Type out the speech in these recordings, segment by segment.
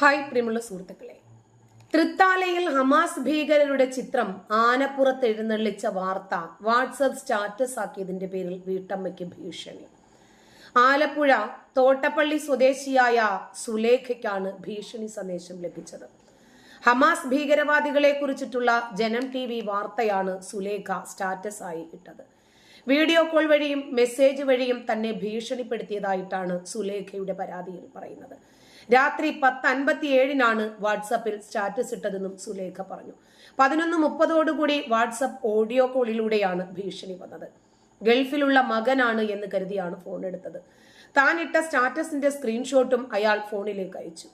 Hi പ്രിയമുള്ള സുഹൃത്തുക്കളെ. തൃത്താലയിൽ Hamas ഭീകരരുടെ ചിത്രം ആനപ്പുറത്ത് എഴുന്നള്ളിച്ച വാർത്ത വാട്സപ്പ് സ്റ്റാറ്റസ് ആക്കിയതിന്റെ പേരിൽ വീട്ടമ്മയ്ക്ക് ഭീഷണി. ആലപ്പുഴ തോട്ടപ്പള്ളി സ്വദേശിയായ സുലേഖയ്ക്കാണ് ഭീഷണി സന്ദേശം ലഭിച്ചത്. ഹമാസ് ഭീകരവാദികളെ കുറിച്ചിട്ടുള്ള ജനം ടി വി വാർത്തയാണ് സുലേഖ സ്റ്റാറ്റസ് ആയി ഇട്ടത്. വീഡിയോ കോൾ വഴിയും മെസ്സേജ് വഴിയും തന്നെ ഭീഷണിപ്പെടുത്തിയതായിട്ടാണ് സുലേഖയുടെ പരാതിയിൽ പറയുന്നത്. രാത്രി പത്ത് അൻപത്തിയേഴിനാണ് വാട്സപ്പിൽ സ്റ്റാറ്റസ് ഇട്ടതെന്നും സുലേഖ പറഞ്ഞു. പതിനൊന്ന് മുപ്പതോടുകൂടി വാട്സപ്പ് ഓഡിയോ കോളിലൂടെയാണ് ഭീഷണി വന്നത്. ഗൾഫിലുള്ള മകനാണ് എന്ന് കരുതിയാണ് ഫോൺ എടുത്തത്. താൻ ഇട്ട സ്റ്റാറ്റസിന്റെ സ്ക്രീൻഷോട്ടും അയാൾ ഫോണിലേക്ക് അയച്ചു.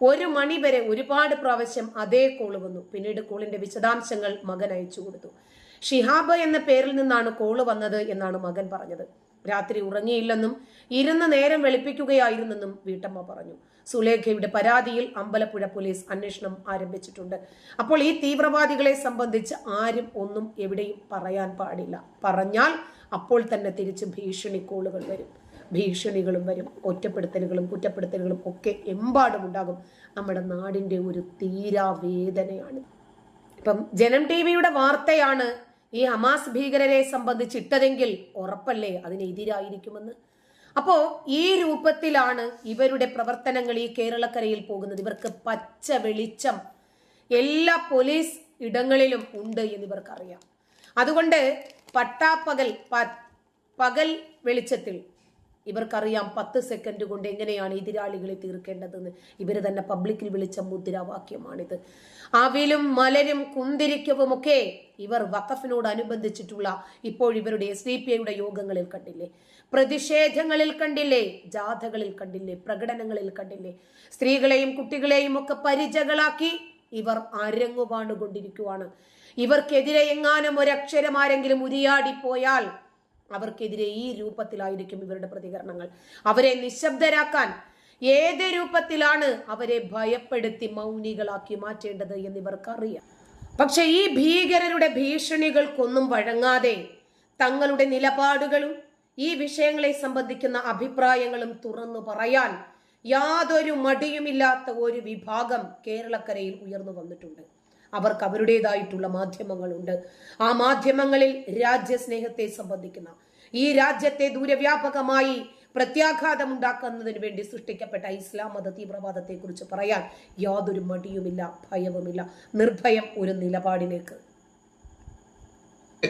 ഒരു മണി വരെ ഒരുപാട് പ്രാവശ്യം അതേ കോൾ വന്നു. പിന്നീട് കോളിന്റെ വിശദാംശങ്ങൾ മകൻ അയച്ചു കൊടുത്തു. ഷിഹാബ് എന്ന പേരിൽ നിന്നാണ് കോൾ വന്നത് എന്നാണ് മകൻ പറഞ്ഞത്. രാത്രി ഉറങ്ങിയില്ലെന്നും ഇരുന്ന് നേരം വെളുപ്പിക്കുകയായിരുന്നെന്നും വീട്ടമ്മ പറഞ്ഞു. സുലേഖയുടെ പരാതിയിൽ അമ്പലപ്പുഴ പോലീസ് അന്വേഷണം ആരംഭിച്ചിട്ടുണ്ട്. അപ്പോൾ ഈ തീവ്രവാദികളെ സംബന്ധിച്ച് ആരും ഒന്നും എവിടെയും പറയാൻ പാടില്ല. പറഞ്ഞാൽ അപ്പോൾ തന്നെ തിരിച്ച് ഭീഷണി കോളുകൾ വരും. ഭീഷണികളും വരും. ഒറ്റപ്പെടുത്തലുകളും കുറ്റപ്പെടുത്തലുകളും ഒക്കെ എമ്പാടും ഉണ്ടാകും. നമ്മുടെ നാടിന്റെ ഒരു തീരാവേദനയാണ്. ഇപ്പം ജനം ടി വിയുടെ വാർത്തയാണ് ഈ ഹമാസ് ഭീകരരെ സംബന്ധിച്ച് ഇട്ടതെങ്കിൽ ഉറപ്പല്ലേ അതിനെതിരായിരിക്കുമെന്ന് അപ്പോ ഈ രൂപത്തിലാണ് ഇവരുടെ പ്രവർത്തനങ്ങൾ ഈ കേരളക്കരയിൽ പോകുന്നത്. ഇവർക്ക് പച്ച വെളിച്ചം എല്ലാ പോലീസ് ഇടങ്ങളിലും ഉണ്ട് എന്ന് ഇവർക്കറിയാം അതുകൊണ്ട് പട്ടാപ്പകൽ പകൽ വെളിച്ചത്തിൽ ഇവർക്കറിയാം പത്ത് സെക്കൻഡ് കൊണ്ട് എങ്ങനെയാണ് എതിരാളികളെ തീർക്കേണ്ടതെന്ന്. ഇവർ തന്നെ പബ്ലിക്കിൽ വിളിച്ച മുദ്രാവാക്യമാണിത്. അവിലും മലരും കുന്തിരിക്കവും ഒക്കെ ഇവർ വഖഫിനോട് അനുബന്ധിച്ചിട്ടുള്ള ഇപ്പോൾ ഇവരുടെ എസ് ഡി പി ഐയുടെ യോഗങ്ങളിൽ കണ്ടില്ലേ? പ്രതിഷേധങ്ങളിൽ കണ്ടില്ലേ? ജാഥകളിൽ കണ്ടില്ലേ? പ്രകടനങ്ങളിൽ കണ്ടില്ലേ? സ്ത്രീകളെയും കുട്ടികളെയും ഒക്കെ പരിചകളാക്കി ഇവർ അരങ്ങുപാണ്ടുകൊണ്ടിരിക്കുവാണ് ഇവർക്കെതിരെ എങ്ങാനും ഒരക്ഷരം ആരെങ്കിലും ഉരിയാടിപ്പോയാൽ അവർക്കെതിരെ ഈ രൂപത്തിലായിരിക്കും ഇവരുടെ പ്രതികരണങ്ങൾ. അവരെ നിശബ്ദരാക്കാൻ ഏത് രൂപത്തിലാണ് അവരെ ഭയപ്പെടുത്തി മൗനികളാക്കി മാറ്റേണ്ടത് എന്നിവർക്കറിയാം. പക്ഷെ ഈ ഭീകരരുടെ ഭീഷണികൾക്കൊന്നും വഴങ്ങാതെ തങ്ങളുടെ നിലപാടുകളും ഈ വിഷയങ്ങളെ സംബന്ധിക്കുന്ന അഭിപ്രായങ്ങളും തുറന്നു പറയാൻ യാതൊരു മടിയുമില്ലാത്ത ഒരു വിഭാഗം കേരളക്കരയിൽ ഉയർന്നു വന്നിട്ടുണ്ട്. അവർക്ക് അവരുടേതായിട്ടുള്ള മാധ്യമങ്ങളുണ്ട്. ആ മാധ്യമങ്ങളിൽ രാജ്യസ്നേഹത്തെ സംബന്ധിക്കുന്ന ഈ രാജ്യത്തെ ദൂരവ്യാപകമായി പ്രത്യാഘാതം ഉണ്ടാക്കുന്നതിന് വേണ്ടി സൃഷ്ടിക്കപ്പെട്ട ഇസ്ലാം മത തീവ്രവാദത്തെ കുറിച്ച് പറയാൻ യാതൊരു മടിയുമില്ല ഭയവുമില്ല. നിർഭയം ഒരു നിലപാടിലേക്ക്.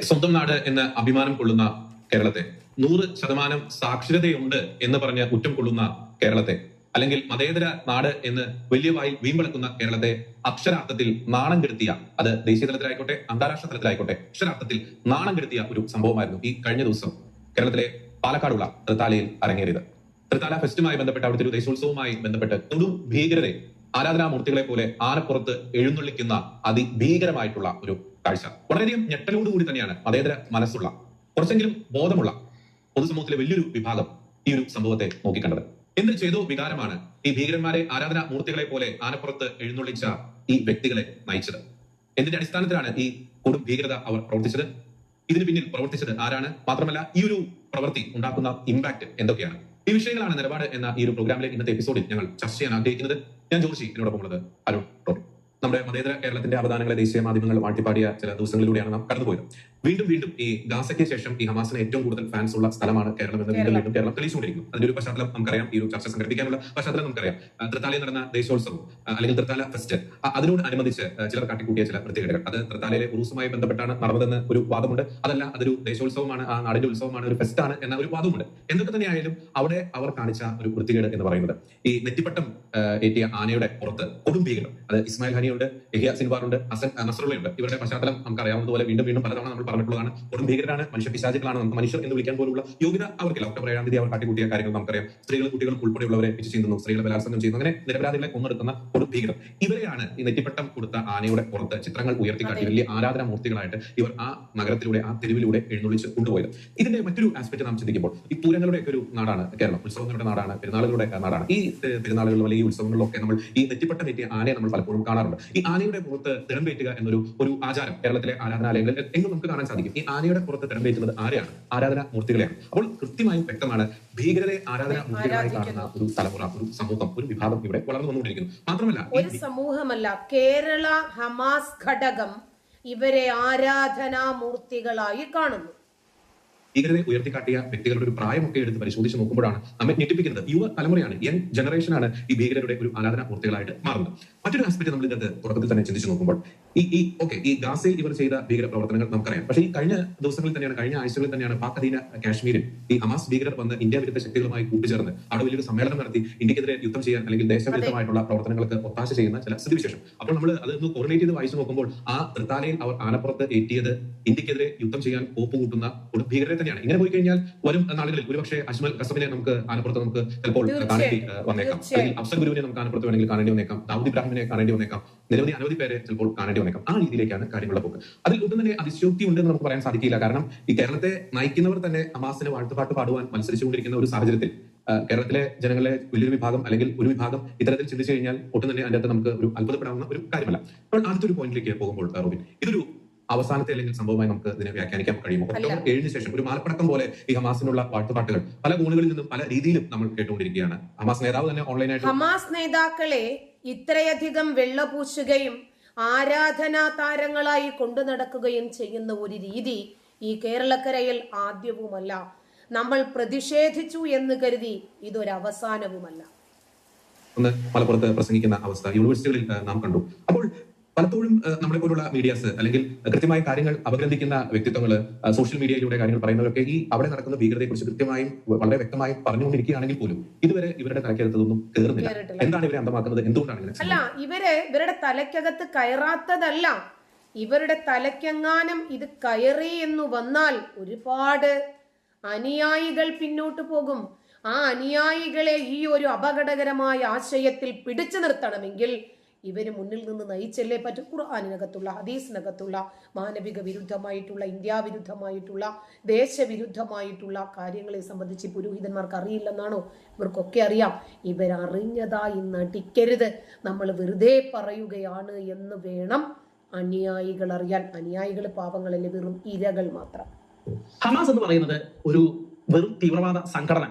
സ്വന്തം നാട് എന്ന് അഭിമാനം കൊള്ളുന്ന കേരളത്തെ നൂറ് ശതമാനം സാക്ഷരതയുണ്ട് എന്ന് പറഞ്ഞ് കുറ്റം കൊള്ളുന്ന കേരളത്തെ. അല്ലെങ്കിൽ മതേതര നാട് എന്ന് വലിയ വായിൽ വീമ്പിളക്കുന്ന കേരളത്തെ അക്ഷരാർത്ഥത്തിൽ നാണം കെടുത്തിയ അത് ദേശീയ തലത്തിലായിക്കോട്ടെ അന്താരാഷ്ട്ര തലത്തിലായിക്കോട്ടെ അക്ഷരാർത്ഥത്തിൽ നാണം കെടുത്തിയ ഒരു സംഭവമായിരുന്നു ഈ കഴിഞ്ഞ ദിവസം കേരളത്തിലെ പാലക്കാടുള്ള തൃത്താലയിൽ അരങ്ങേറിയത്. തൃത്താല ഫെസ്റ്റുമായി ബന്ധപ്പെട്ട് അവിടുത്തെ ഒരു ദേശോത്സവവുമായി ബന്ധപ്പെട്ട് കൊടും ഭീകരരെ ആരാധനാമൂർത്തികളെ പോലെ ആനപ്പുറത്ത് എഴുന്നള്ളിക്കുന്ന അതിഭീകരമായിട്ടുള്ള ഒരു കാഴ്ച. വളരെയധികം ഞെട്ടലോടുകൂടി തന്നെയാണ് മതേതര മനസ്സുള്ള കുറച്ചെങ്കിലും ബോധമുള്ള പൊതുസമൂഹത്തിലെ വലിയൊരു വിഭാഗം ഈ ഒരു സംഭവത്തെ നോക്കിക്കണ്ടത്. എന്ത് ചെയ്തു? വികാരമാണ്. ഈ ഭീകരന്മാരെ ആരാധന മൂർത്തികളെ പോലെ ആനപ്പുറത്ത് എഴുന്നള്ളിച്ച ഈ വ്യക്തികളെ നയിച്ചത്. എന്തിന്റെ അടിസ്ഥാനത്തിലാണ് ഈ കൊടും ഭീകരത അവർ പ്രവർത്തിച്ചത്? ഇതിന് പിന്നിൽ പ്രവർത്തിച്ചത് ആരാണ്? മാത്രമല്ല ഈ ഒരു പ്രവൃത്തി ഉണ്ടാക്കുന്ന ഇമ്പാക്ട് എന്തൊക്കെയാണ്? ഈ വിഷയങ്ങളാണ് നിലപാട് എന്ന ഈ ഒരു പ്രോഗ്രാമിലെ ഇന്നത്തെ എപ്പിസോഡിൽ ഞങ്ങൾ ചർച്ച ചെയ്യാൻ ആഗ്രഹിക്കുന്നത്. ഞാൻ ജോർജി എന്നോടൊപ്പം ഉള്ളത് അരുൺ ടോർ നമ്മുടെ മതേതര കേരളത്തിന്റെ അവദാനങ്ങളെ ദേശീയ മാധ്യമങ്ങൾ വാട്ടിപ്പാടിയ ചില ദിവസങ്ങളിലൂടെയാണ് നാം കടന്നുപോയത്. വീണ്ടും വീണ്ടും ഈ ഗാസയ്ക്ക് ശേഷം ഈ ഹമാസിന് ഏറ്റവും കൂടുതൽ ഫാൻസ് ഉള്ള സ്ഥലമാണ് കേരളം എന്ന് വീണ്ടും വീണ്ടും കേരളം തെളിയിച്ചുകൊണ്ടിരിക്കുന്നു. അതിന്റെ ഒരു പശ്ചാത്തലം നമുക്കറിയാം. ഈ ഒരു ചർച്ച സംഘടിപ്പിക്കാനുള്ള പശ്ചാത്തലം നമുക്കറിയാം. തൃത്താലയിൽ നടന്ന ദേശോത്സവം അല്ലെങ്കിൽ തൃത്താല ഫെസ്റ്റ് അതിനോട് അനുബന്ധിച്ച് ചിലർ കാട്ടിക്കൂട്ടിയ ചില പ്രത്യേകതകൾ. അത് തൃത്താലയിലെ ഉറൂസുമായി ബന്ധപ്പെട്ടാണ് നടന്നതെന്ന് ഒരു വാദമുണ്ട്. അതല്ല അതൊരു ദേശോത്സവമാണ് ആ നാടിന്റെ ഉത്സവമാണ് ഒരു ഫെസ്റ്റാണ് എന്ന ഒരു വാദമുണ്ട്. എന്തൊക്കെ തന്നെയായാലും അവിടെ അവർ കാണിച്ച ഒരു വൃത്തികേട് എന്ന് പറയുന്നത് ഈ നെറ്റിപ്പട്ടം ഏറ്റിയ ആനയുടെ പുറത്ത് കൊടുംഭീകരം അത് ഇസ്മായിൽ ഖാനിയുണ്ട് എഹിയ സിൻവാറുണ്ട് അസൻ നസറുള്ളയുണ്ട് ഇവരുടെ പശ്ചാത്തലം നമുക്കറിയാവുന്നതുപോലെ വീണ്ടും വീണ്ടും പലതവണ നമ്മൾ പറഞ്ഞിട്ടുള്ളതാണ് വെറും ഭീകരരാണ് മനുഷ്യ പിശാചുക്കളാണ് നമുക്ക് മനുഷ്യർ എന്ന് വിളിക്കാൻ പോലുള്ള യോഗ്യത അവർക്കില്ല ഒക്ടോബർ ഏഴാം തീയതി അവർ കാട്ടിക്കൂട്ടിയ കാര്യങ്ങൾ നമുക്കറിയാം. സ്ത്രീകൾ കുട്ടികൾ ഉൾപ്പെടെയുള്ളവരെ പിച്ച് ചെയ്യുന്നു സ്ത്രീകളെ ബലാത്സംഗം ചെയ്യുന്നു. അങ്ങനെ നിരപരാധികളെ കൊന്നെടുക്കുന്ന ഒരു ഭീകരം ഇവരെയാണ് ഈ നെറ്റിപ്പട്ടം കൊടുത്ത ആനയുടെ പുറത്ത് ചിത്രങ്ങൾ ഉയർത്തിക്കാട്ടി. വലിയ ആരാധനാ മൂർത്തികളായിട്ട് ഇവർ ആ നഗരത്തിലൂടെ ആ തെരുവിലൂടെ എഴുന്നള്ളിച്ച് കൊണ്ടുപോയത്. ഇതിന്റെ മറ്റൊരു ആസ്പെക്ട് നാം ചിന്തിക്കുമ്പോൾ ഈ പൂരങ്ങളുടെ ഒക്കെ ഒരു നാടാണ് കേരളം. ഉത്സവങ്ങളുടെ നാടാണ് പെരുന്നാളുകളുടെ നാടാണ്. ഈ പെരുന്നാളുകളിലും അല്ലെങ്കിൽ ഈ ഉത്സവങ്ങളിലൊക്കെ നമ്മൾ ഈ നെറ്റിപ്പട്ടം നെറ്റിയ ആനയെ നമ്മൾ പലപ്പോഴും കാണാറുണ്ട്. ഈ ആനയുടെ പുറത്ത് തിടമ്പേറ്റുക എന്നൊരു ഒരു ആചാരം കേരളത്തിലെ ആരാധനാലയങ്ങളിൽ എങ്ങും നമുക്ക് കാണാൻ കാണാൻ സാധിക്കും. ഈ ആനയുടെ പുറത്ത് തിരമ്പേറ്റുന്നത് ആരെയാണ്? ആരാധന മൂർത്തികളെയാണ്. അപ്പോൾ കൃത്യമായും വ്യക്തമാണ് ഭീകരരെ ആരാധന മൂർത്തികളായി കാണുന്ന ഒരു തലമുറ ഒരു സമൂഹം ഒരു വിഭാഗം ഇവിടെ വളർന്നു വന്നുകൊണ്ടിരിക്കുന്നു. മാത്രമല്ല ഒരു സമൂഹമല്ല കേരള ഹമാസ് ഘടകം ഇവരെ ആരാധനാ മൂർത്തികളായി കാണുന്നു. ഭീകരരെ ഉയർത്തിക്കാട്ടിയ വ്യക്തികളുടെ ഒരു പ്രായമൊക്കെ എടുത്ത് പരിശോധിച്ച് നോക്കുമ്പോഴാണ് നമ്മെ ഞെട്ടിപ്പിക്കുന്നത് യുവ തലമുറയാണ് യങ് ജനറേഷനാണ് ഈ ഭീകരരുടെ ഒരു ആരാധന മൂർത്തികളായിട്ട് മാറുന്നത്. മറ്റൊരു ആസ്പെക്ട് നമ്മൾ ഇതിനകത്ത് തുടക്കത്തിൽ തന്നെ ചിന്തിച്ചു നോക്കുമ്പോൾ ഈ ഈ ഓക്കെ ഈ ഗാസയിൽ ഇവർ ചെയ്ത ഭീകര പ്രവർത്തനങ്ങൾ നമുക്കറിയാം. പക്ഷേ ഈ കഴിഞ്ഞ ദിവസങ്ങളിൽ തന്നെയാണ് കഴിഞ്ഞ ആഴ്ചകളിൽ തന്നെയാണ് പാക് അധീന കാശ്മീരിൽ ഈ അമാസ് ഭീകരർ വന്ന് ഇന്ത്യ വിരുദ്ധ ശക്തികളുമായി കൂട്ടുചേർന്ന് അവിടെ വലിയൊരു സമ്മേളനം നടത്തി ഇന്ത്യക്കെതിരെ യുദ്ധം ചെയ്യാൻ അല്ലെങ്കിൽ ദേശവിരുദ്ധമായിട്ടുള്ള പ്രവർത്തനങ്ങൾക്ക് ഒത്താശ ചെയ്യുന്ന ചില സ്ഥിതിവിശേഷം. അപ്പോൾ നമ്മൾ അതൊന്ന് കോർഡിനേറ്റ് ചെയ്ത് വായിച്ചു നോക്കുമ്പോൾ ആ തൃത്താലയിൽ അവർ ആനപ്പുറത്ത് ഏറ്റിയത് ഇന്ത്യക്കെതിരെ യുദ്ധം ചെയ്യാൻ കോപ്പ് കൂട്ടുന്ന ഒരു ഭീകരരെ തന്നെയാണ്. ഇങ്ങനെ പോയി കഴിഞ്ഞാൽ വരും നാളുകളിൽ ഒരുപക്ഷെ അജ്മൽ കസമിനെ നമുക്ക് ആനപ്പുറത്ത് നമുക്ക് ചിലപ്പോൾ കാണേണ്ടി വന്നേക്കാം. അല്ലെങ്കിൽ അഫ്സൽ ഗുരുവിനെ നമുക്ക് ആനപ്പുറത്ത് വേണമെങ്കിൽ കാണേണ്ടി വന്നേക്കാം. ദാവൂദ് ഇബ്രാഹിമിനെ കാണേണ്ടി വന്നേക്കാം. നിരവധി അനവധി പേരെ ചിലപ്പോൾ കാണേണ്ടി വന്നേക്കാം. ആ രീതിയിലേക്കാണ് കാര്യങ്ങളുടെ പോക്ക് അതിൽ ഒട്ടും തന്നെ അതിശയോക്തി ഉണ്ടെന്ന് നമുക്ക് പറയാൻ സാധിക്കില്ല. കാരണം ഈ കേരളത്തെ നയിക്കുന്നവർ തന്നെ അമാസിനെ വാഴ്ത്തുപാട്ട് പാടുവാൻ മത്സരിച്ചുകൊണ്ടിരിക്കുന്ന ഒരു സാഹചര്യത്തിൽ കേരളത്തിലെ ജനങ്ങളെ വലിയൊരു വിഭാഗം അല്ലെങ്കിൽ ഒരു വിഭാഗം ഇത്തരത്തിൽ ചിന്തിച്ചു കഴിഞ്ഞാൽ ഒട്ടും തന്നെ അതിനകത്ത് നമുക്ക് ഒരു അത്ഭുതപ്പെടാവുന്ന ഒരു കാര്യമല്ല. അപ്പോൾ അടുത്തൊരു പോയിന്റിലേക്ക് പോകുമ്പോൾ റോബിൻ ഇതൊരു അവസാനത്തെ അല്ലെങ്കിൽ സംഭവമായി നമുക്ക് ഇതിനെ വ്യാഖ്യാനിക്കാൻ കഴിയുമോ? ഒക്ടോബർ ഏഴിന് ശേഷം ഒരു മാലപ്പടക്കം പോലെ ഈ ഹമാസിനുള്ള വാഴ്ത്തുപാട്ടുകൾ പല കോണുകളിൽ നിന്നും പല രീതിയിലും നമ്മൾ കേട്ടുകൊണ്ടിരിക്കുകയാണ്. ഹമാസ് നേതാവ് തന്നെ ഓൺലൈനായിട്ട് ഹമാസ് നേതാക്കളെ ഇത്രയധികം വെള്ളപൂശുകയും ആരാധനാ താരങ്ങളായി കൊണ്ടു നടക്കുകയും ചെയ്യുന്ന ഒരു രീതി ഈ കേരളക്കരയിൽ ആദ്യവുമല്ല. നമ്മൾ പ്രതിഷേധിച്ചു എന്ന് കരുതി ഇതൊരവസാനവുമല്ല ഒന്ന് മലപ്പുറത്ത് പ്രസംഗിക്കുന്ന അവസ്ഥ. യൂണിവേഴ്സിറ്റികളിൽ നാം കണ്ടു. അപ്പോൾ പലപ്പോഴും നമ്മളെ പോലുള്ള മീഡിയാസ് അല്ലെങ്കിൽ കൃത്യമായ കാര്യങ്ങൾ അപഗ്രഥിക്കുന്ന വ്യക്തിത്വങ്ങൾ സോഷ്യൽ മീഡിയയിലൂടെ കാര്യങ്ങൾ പറയുന്നവരൊക്കെ ഈ അവിടെ നടക്കുന്ന ഭീകരതയെ കുറിച്ച് കൃത്യമായും വളരെ വ്യക്തമായും പറഞ്ഞുകൊണ്ടിരിക്കുകയാണെങ്കിൽ പോലും ഇതുവരെ ഇവരുടെ തലക്കകത്തൊന്നും കയറുന്നില്ല എന്താണ് ഇവരെ അന്തമാക്കുന്നത്? എന്തുകൊണ്ടാണ് ഇങ്ങനെ അല്ല ഇവരെ ഇവരുടെ തലയ്ക്കകത്ത് കയറാത്തതല്ല. ഇവരുടെ തലയ്ക്കെങ്ങാനും ഇത് കയറി എന്ന് വന്നാൽ ഒരുപാട് അനുയായികൾ പിന്നോട്ട് പോകും. ആ അനുയായികളെ ഈ ഒരു അപകടകരമായ ആശയത്തിൽ പിടിച്ചു നിർത്തണമെങ്കിൽ ഇവർ മുന്നിൽ നിന്ന് നയിച്ചല്ലേ പറ്റും? ഖുർആാനിനകത്തുള്ള ഹദീസിനകത്തുള്ള മാനവിക വിരുദ്ധമായിട്ടുള്ള ഇന്ത്യാ വിരുദ്ധമായിട്ടുള്ള ദേശവിരുദ്ധമായിട്ടുള്ള കാര്യങ്ങളെ സംബന്ധിച്ച് പുരോഹിതന്മാർക്ക് അറിയില്ലെന്നാണോ? ഇവർക്കൊക്കെ അറിയാം. ഇവരറിഞ്ഞതായി നടിക്കരുത്. നമ്മൾ വെറുതെ പറയുകയാണ് എന്ന് വേണം അനുയായികൾ അറിയാൻ. അനുയായികൾ പാവങ്ങളല്ലേ വെറും ഇരകൾ മാത്രം. ഹമാസ് എന്ന് പറയുന്നത് ഒരു വെറും തീവ്രവാദ സംഘടന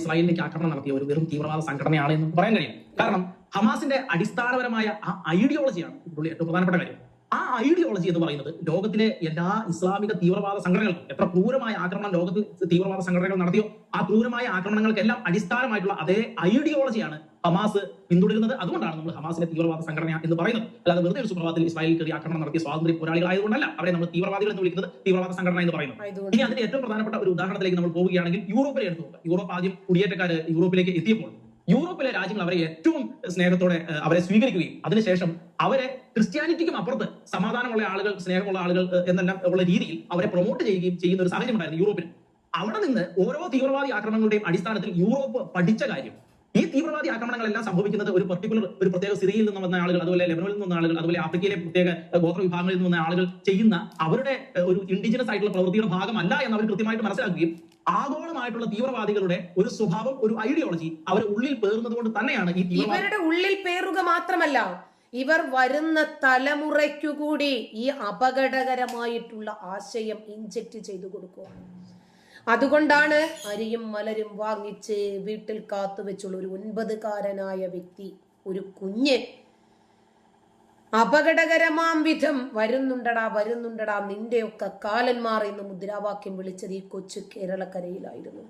ഇസ്രായേലിലേക്ക് ആക്രമണം നടത്തിയ ഒരു വെറും തീവ്രവാദ സംഘടനയാണ് എന്ന് പറയാൻ കഴിയും. കാരണം ഹമാസിന്റെ അടിസ്ഥാനപരമായ ആ ഐഡിയോളജിയാണ് പുള്ളി ഏറ്റവും പ്രധാനപ്പെട്ട കാര്യം. ആ ഐഡിയോളജി എന്ന് പറയുന്നത് ലോകത്തിലെ എല്ലാ ഇസ്ലാമിക തീവ്രവാദ സംഘടനകൾക്കും എത്ര ക്രൂരമായ ആക്രമണം ലോകത്തിൽ തീവ്രവാദ സംഘടനകൾ നടത്തിയോ ആ ക്രൂരമായ ആക്രമണങ്ങൾക്കെല്ലാം അടിസ്ഥാനമായിട്ടുള്ള അതേ ഐഡിയോളജിയാണ് ഹമാസ് പിന്തുടരുന്നത്. അതുകൊണ്ടാണ് നമ്മൾ ഹമാസിന്റെ തീവ്രവാദ സംഘടന എന്ന് പറയുന്നത്. അല്ലാതെ വെറുതെ ഒരു സുപ്രഭാതത്തിൽ ഇസ്രായേലിൽ കയറി ആക്രമണം നടത്തിയ സ്വാതന്ത്ര്യ പോരാളികളായതുകൊണ്ടല്ല അവരെ നമ്മൾ തീവ്രവാദികൾ എന്ന് വിളിക്കുന്നത് തീവ്രവാദ സംഘടന എന്ന് പറയുന്നത്. ഇനി അതിന്റെ ഏറ്റവും പ്രധാനപ്പെട്ട ഒരു ഉദാഹരണത്തിലേക്ക് നമ്മൾ പോവുകയാണെങ്കിൽ യൂറോപ്പിലെ എടുത്തു നോക്കുക യൂറോപ്പ് ആദ്യം കുടിയേറ്റക്കാര് യൂറോപ്പിലേക്ക് എത്തിയപ്പോൾ യൂറോപ്പിലെ രാജ്യങ്ങൾ അവരെ ഏറ്റവും സ്നേഹത്തോടെ അവരെ സ്വീകരിക്കുകയും അതിനുശേഷം അവരെ ക്രിസ്ത്യാനിറ്റിക്കും അപ്പുറത്ത് സമാധാനമുള്ള ആളുകൾ സ്നേഹമുള്ള ആളുകൾ എന്നെല്ലാം ഉള്ള രീതിയിൽ അവരെ പ്രൊമോട്ട് ചെയ്യുകയും ചെയ്യുന്ന ഒരു സാഹചര്യം ഉണ്ടായിരുന്നു യൂറോപ്പിൽ. അവിടെ നിന്ന് ഓരോ തീവ്രവാദി ആക്രമണങ്ങളുടെയും അടിസ്ഥാനത്തിൽ യൂറോപ്പ് പഠിച്ച കാര്യം ഈ തീവ്രവാദി ആക്രമണങ്ങളെല്ലാം സംഭവിക്കുന്നത് ഒരു പർട്ടിക്കുലർ ഒരു പ്രത്യേക സിറിയയിൽ നിന്ന് വന്ന ആളുകൾ അതുപോലെ ലെബനോനിൽ നിന്ന് വന്ന ആളുകൾ അതുപോലെ ആഫ്രിക്കയിലെ പ്രത്യേക ഗോത്ര വിഭാഗങ്ങളിൽ നിന്ന് വന്ന ആളുകൾ ചെയ്യുന്ന അവരുടെ ഒരു ഇൻഡിജിനസ് ആയിട്ടുള്ള പ്രവൃത്തിയുടെ ഭാഗമല്ല എന്ന് അവർ കൃത്യമായിട്ട് മനസ്സിലാക്കുകയും ആഗോളമായിട്ടുള്ള തീവ്രവാദികളുടെ ഒരു സ്വഭാവം ഒരു ഐഡിയോളജി അവരെ ഉള്ളിൽ പേറുന്നത് കൊണ്ട് തന്നെയാണ് ഈ ഇവരുടെ ഉള്ളിൽ പേറുക മാത്രമല്ല ഇവർ വരുന്ന തലമുറയ്ക്കു കൂടി ഈ അപകടകരമായിട്ടുള്ള ആശയം ഇഞ്ചക്ട് ചെയ്തു കൊടുക്കുകയാണ്. അതുകൊണ്ടാണ് അരിയും മലരും വാങ്ങിച്ച് വീട്ടിൽ കാത്തു വെച്ചുള്ള ഒരു ഒൻപതുകാരനായ വ്യക്തി ഒരു കുഞ്ഞ് അപകടകരമാം വിധം വരുന്നുണ്ടടാ വരുന്നുണ്ടടാ. നിന്റെയൊക്കെ കാലന്മാർ എന്ന് മുദ്രാവാക്യം വിളിച്ചത് ഈ കൊച്ചു കേരളക്കരയിലായിരുന്നു.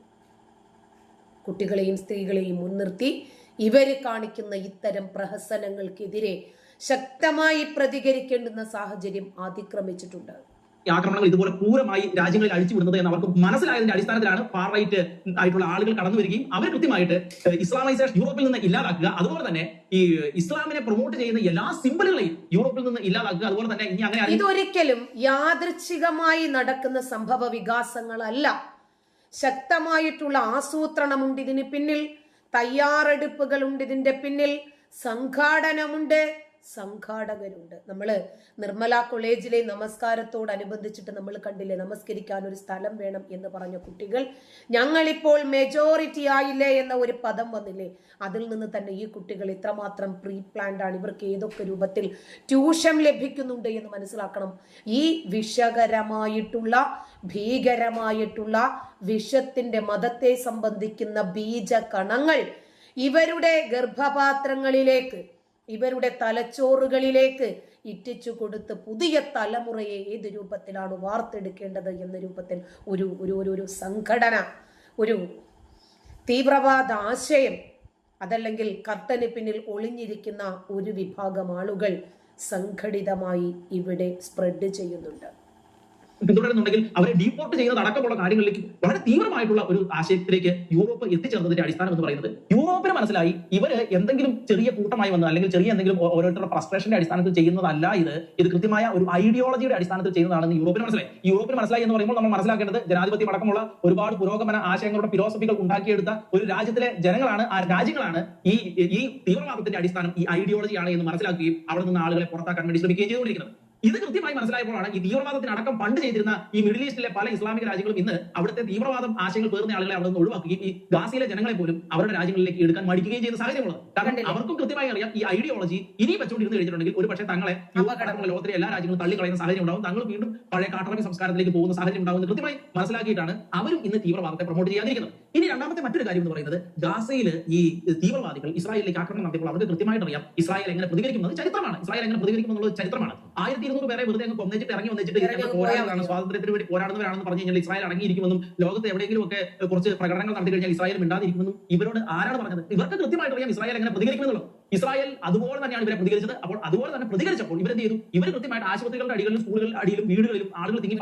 കുട്ടികളെയും സ്ത്രീകളെയും മുൻനിർത്തി ഇവർ കാണിക്കുന്ന ഇത്തരം പ്രഹസനങ്ങൾക്കെതിരെ ശക്തമായി പ്രതികരിക്കേണ്ടുന്ന സാഹചര്യം അതിക്രമിച്ചിട്ടുണ്ട്. ആക്രമണങ്ങൾ ഇതുപോലെ ക്രൂരമായി രാജ്യങ്ങളിൽ അഴിച്ചുവിടുന്നത് എന്ന് അവർക്ക് മനസ്സിലായതിന്റെ അടിസ്ഥാനത്തിലാണ് ഫാർ റൈറ്റ് ആയിട്ടുള്ള ആളുകൾ കടന്നു വരികയും അവർ കൃത്യമായിട്ട് ഇസ്ലാമൈസേഷൻ യൂറോപ്പിൽ നിന്ന് ഇല്ലാതാക്കുക. അതുപോലെ തന്നെ ഈ ഇസ്ലാമിനെ പ്രൊമോട്ട് ചെയ്യുന്ന എല്ലാ സിമ്പിളുകളെയും യൂറോപ്പിൽ നിന്ന് ഇല്ലാതാക്കുക. അതുപോലെ തന്നെ ഇനി അങ്ങനെ ഇതൊരിക്കലും യാദൃച്ഛികമായി നടക്കുന്ന സംഭവ വികാസങ്ങളല്ല. ശക്തമായിട്ടുള്ള ആസൂത്രണമുണ്ട് ഇതിന് പിന്നിൽ. തയ്യാറെടുപ്പുകളുണ്ട് ഇതിന്റെ പിന്നിൽ. സംഘാടനമുണ്ട്. സംഘാടകരുണ്ട്. നമ്മൾ നിർമ്മല കോളേജിലെ നമസ്കാരത്തോടനുബന്ധിച്ചിട്ട് നമ്മൾ കണ്ടില്ലേ നമസ്കരിക്കാൻ ഒരു സ്ഥലം വേണം എന്ന് പറഞ്ഞ കുട്ടികൾ. ഞങ്ങളിപ്പോൾ മെജോറിറ്റി ആയില്ലേ എന്ന ഒരു പദം വന്നില്ലേ അതിൽ നിന്ന് തന്നെ ഈ കുട്ടികൾ ഇത്രമാത്രം പ്രീ പ്ലാൻഡ് ആണ്. ഇവർക്ക് ഏതൊക്കെ രൂപത്തിൽ ട്യൂഷൻ ലഭിക്കുന്നുണ്ട് എന്ന് മനസ്സിലാക്കണം. ഈ വിഷകരമായിട്ടുള്ള ഭീകരമായിട്ടുള്ള വിഷത്തിന്റെ മതത്തെ സംബന്ധിക്കുന്ന ബീജ കണങ്ങൾ ഇവരുടെ ഗർഭപാത്രങ്ങളിലേക്ക് ഇവരുടെ തലച്ചോറുകളിലേക്ക് ഇറ്റിച്ചു കൊടുത്ത് പുതിയ തലമുറയെ ഏത് രൂപത്തിലാണ് വാർത്തെടുക്കേണ്ടത് എന്ന രൂപത്തിൽ ഒരു ഒരു ഒരു സംഘടന ഒരു തീവ്രവാദ ആശയം അതല്ലെങ്കിൽ കർട്ടന് പിന്നിൽ ഒളിഞ്ഞിരിക്കുന്ന ഒരു വിഭാഗം ആളുകൾ സംഘടിതമായി ഇവിടെ സ്പ്രെഡ് ചെയ്യുന്നുണ്ട്. പിന്തുടരുന്നുണ്ടെങ്കിൽ അവരെ ഡീപ്പോർട്ട് ചെയ്യുന്നത് അടക്കമുള്ള കാര്യങ്ങളിലേക്ക് വളരെ തീവ്രമായിട്ടുള്ള ഒരു ആശയത്തിലേക്ക് യൂറോപ്പ് എത്തിച്ചേർന്നതിന്റെ അടിസ്ഥാനം എന്ന് പറയുന്നത്. യൂറോപ്പിന് മനസ്സിലായി ഇവർ എന്തെങ്കിലും ചെറിയ കൂട്ടമായി വന്നത് അല്ലെങ്കിൽ ചെറിയ എന്തെങ്കിലും ഓരോരുത്തരുടെ ഫ്രസ്ട്രേഷന്റെ അടിസ്ഥാനത്തിൽ ചെയ്യുന്നതല്ല ഇത്. ഇത് കൃത്യമായ ഒരു ഐഡിയോളജിയുടെ അടിസ്ഥാനത്തിൽ ചെയ്യുന്നതാണെന്ന് യൂറോപ്പിന് മനസ്സിലായി. യൂറോപ്പിന് മനസ്സിലായി എന്ന് പറയുമ്പോൾ നമ്മൾ മനസ്സിലാക്കേണ്ടത് ജനാധിപത്യം അടക്കമുള്ള ഒരുപാട് പുരോഗമന ആശയങ്ങളുടെ ഫിലോസഫികൾ ഉണ്ടാക്കിയെടുത്ത ഒരു രാജ്യത്തിലെ ജനങ്ങളാണ് ആ രാജ്യങ്ങളാണ് ഈ ഈ തീവ്രവാദത്തിന്റെ അടിസ്ഥാനം ഈ ഐഡിയോളജിയാണ് എന്ന് മനസ്സിലാക്കുകയും അവിടെ നിന്ന് ആളുകളെ പുറത്താക്കാൻ വേണ്ടി ശ്രമിക്കുകയും ചെയ്തുകൊണ്ടിരിക്കുന്നത്. ഇത് കൃത്യമായി മനസ്സിലായപ്പോഴാണ് ഈ തീവ്രവാദത്തിന് അടക്കം പണ്ട് ചെയ്തിരുന്ന ഈ മിഡിൽ ഈസ്റ്റിലെ പല ഇസ്ലാമിക രാജ്യങ്ങളും ഇന്ന് അവിടുത്തെ തീവ്രവാദം ആശയങ്ങൾ പേർന്ന ആളുകളെ അവിടെ നിന്ന് ഒഴിവാക്കുകയും ഈ ഗാസിയിലെ ജനങ്ങളെ പോലും അവരുടെ രാജ്യങ്ങളിലേക്ക് എടുക്കാൻ മടിക്കുകയും ചെയ്ത സാഹചര്യമുള്ളത് കാരണം അവർക്കും കൃത്യമായി അറിയാം ഈ ഐഡിയോളജി ഇനി വെച്ചുകൊണ്ടിരുന്ന് കഴിഞ്ഞിട്ടുണ്ടെങ്കിൽ ഒരു പക്ഷേ തങ്ങളെ അപകടമുള്ള ലോകത്തിലെ എല്ലാ രാജ്യങ്ങളും തള്ളിക്കളയുന്ന സാഹചര്യം ഉണ്ടാവും. തങ്ങൾ വീണ്ടും പഴയ കാട്ടറമി സംസ്കാരത്തിലേക്ക് പോകുന്ന സാഹചര്യം ഉണ്ടാവുമെന്ന് കൃത്യമായി മനസ്സിലാക്കിയിട്ടാണ് അവരും ഇന്ന് തീവ്രവാദത്തെ പ്രൊമോട്ട് ചെയ്യാതിരിക്കുന്നത്. ഇനി രണ്ടാമത്തെ മറ്റൊരു കാര്യം എന്ന് പറയുന്നത് ഗാസയിൽ ഈ തീവ്രവാദികൾ ഇസ്രായേലിലേക്ക് ആക്രമണം നടത്തിയപ്പോൾ അവർക്ക് കൃത്യമായിട്ട് അറിയാം ഇസ്രായേൽ എങ്ങനെ പ്രതികരിക്കുന്നത് ചരിത്രമാണ്. ഇസ്രായേൽ എങ്ങനെ പ്രതികരിക്കും എന്നുള്ളത് ചരിത്രമാണ്. ആയിരത്തി ഇരുന്നൂറ് പേരെ വെറുതെ അങ്ങ് കൊന്നിച്ചിട്ട് ഇറങ്ങി വന്നിട്ട് പോരാടുകയാണ് സ്വാതന്ത്ര്യത്തിന് വേണ്ടി പോരാടുന്നവരാണെന്ന് പറഞ്ഞു കഴിഞ്ഞാൽ ഇസ്രായേൽ അടങ്ങിയിരിക്കുമെന്നും ലോകത്ത് എവിടെയെങ്കിലും ഒക്കെ കുറച്ച് പ്രകടനങ്ങൾ നടത്തി കഴിഞ്ഞാൽ ഇസ്രായേൽ മിണ്ടാതിരിക്കുമെന്നും ഇവരോട് ആരാണ് പറഞ്ഞത്? ഇവർക്ക് കൃത്യമായിട്ട് അറിയാം ഇസ്രായേൽ എങ്ങനെ പ്രതികരിക്കുമെന്നുള്ളത്. ഇസ്രായേൽ അതുപോലെ തന്നെയാണ് ഇവരെ പ്രതികരിച്ചത്. അപ്പോൾ അതുപോലെ തന്നെ പ്രതികരിച്ചപ്പോൾ ഇവരെന്ത് ചെയ്തു? ഇവർ കൃത്യമായിട്ട് ആശുപത്രികളുടെ അടികളിലും സ്കൂളുകളുടെ അടിയിലും വീടുകളിലും ആളുകൾ തിങ്ങി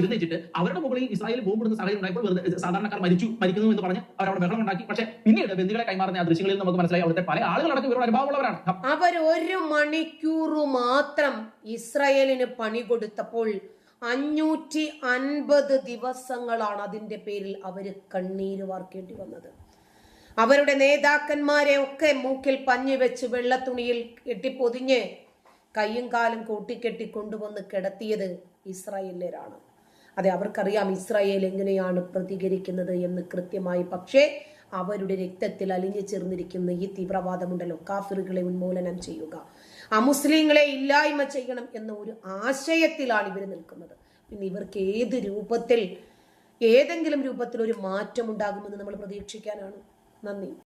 ഇരുന്നിട്ട് അവരുടെ മുകളിൽ ഇസ്രായേൽ ബോംബിടുന്ന സാഹചര്യം ഉണ്ടായപ്പോൾ സാധാരണക്കാർ മരിച്ചു മരിക്കുന്നു എന്ന് പറഞ്ഞ് അവരവിടെ ബഹളം ഉണ്ടാക്കി. പക്ഷേ പിന്നീട് ബന്ധുക്കളെ കൈമാറുന്ന ആ ദൃശ്യങ്ങളിൽ നമുക്ക് മനസ്സിലായി അവിടുത്തെ പല ആളുകളടക്കം ഇവരുടെ അനുഭവമുള്ളവരാണ്. അവർ ഒരു മണിക്കൂർ മാത്രം ഇസ്രായേലിന് പണി കൊടുത്തപ്പോൾ അഞ്ഞൂറ്റി അൻപത് ദിവസങ്ങളാണ് അതിന്റെ പേരിൽ അവർ കണ്ണീര് വാർക്കേണ്ടി വന്നത്. അവരുടെ നേതാക്കന്മാരെ ഒക്കെ മൂക്കിൽ പഞ്ഞു വെച്ച് വെള്ളത്തുണിയിൽ കെട്ടിപ്പൊതിഞ്ഞ് കയ്യും കാലും കൂട്ടിക്കെട്ടി കൊണ്ടുവന്ന് കിടത്തിയത് ഇസ്രായേലരാണ് അതെ അവർക്കറിയാം ഇസ്രായേൽ എങ്ങനെയാണ് പ്രതികരിക്കുന്നത് എന്ന് കൃത്യമായി. പക്ഷേ അവരുടെ രക്തത്തിൽ അലിഞ്ഞു ചേർന്നിരിക്കുന്ന ഈ തീവ്രവാദമുണ്ടല്ലോ കാഫിറുകളെ ഉന്മൂലനം ചെയ്യുക. അമുസ്ലിങ്ങളെ ഇല്ലായ്മ ചെയ്യണം എന്ന ഒരു ആശയത്തിലാണ് ഇവർ നിൽക്കുന്നത്. പിന്നെ ഇവർക്ക് ഏത് രൂപത്തിൽ ഏതെങ്കിലും രൂപത്തിൽ ഒരു മാറ്റം ഉണ്ടാകുമെന്ന് നമ്മൾ പ്രതീക്ഷിക്കാനാണ്. നന്ദി.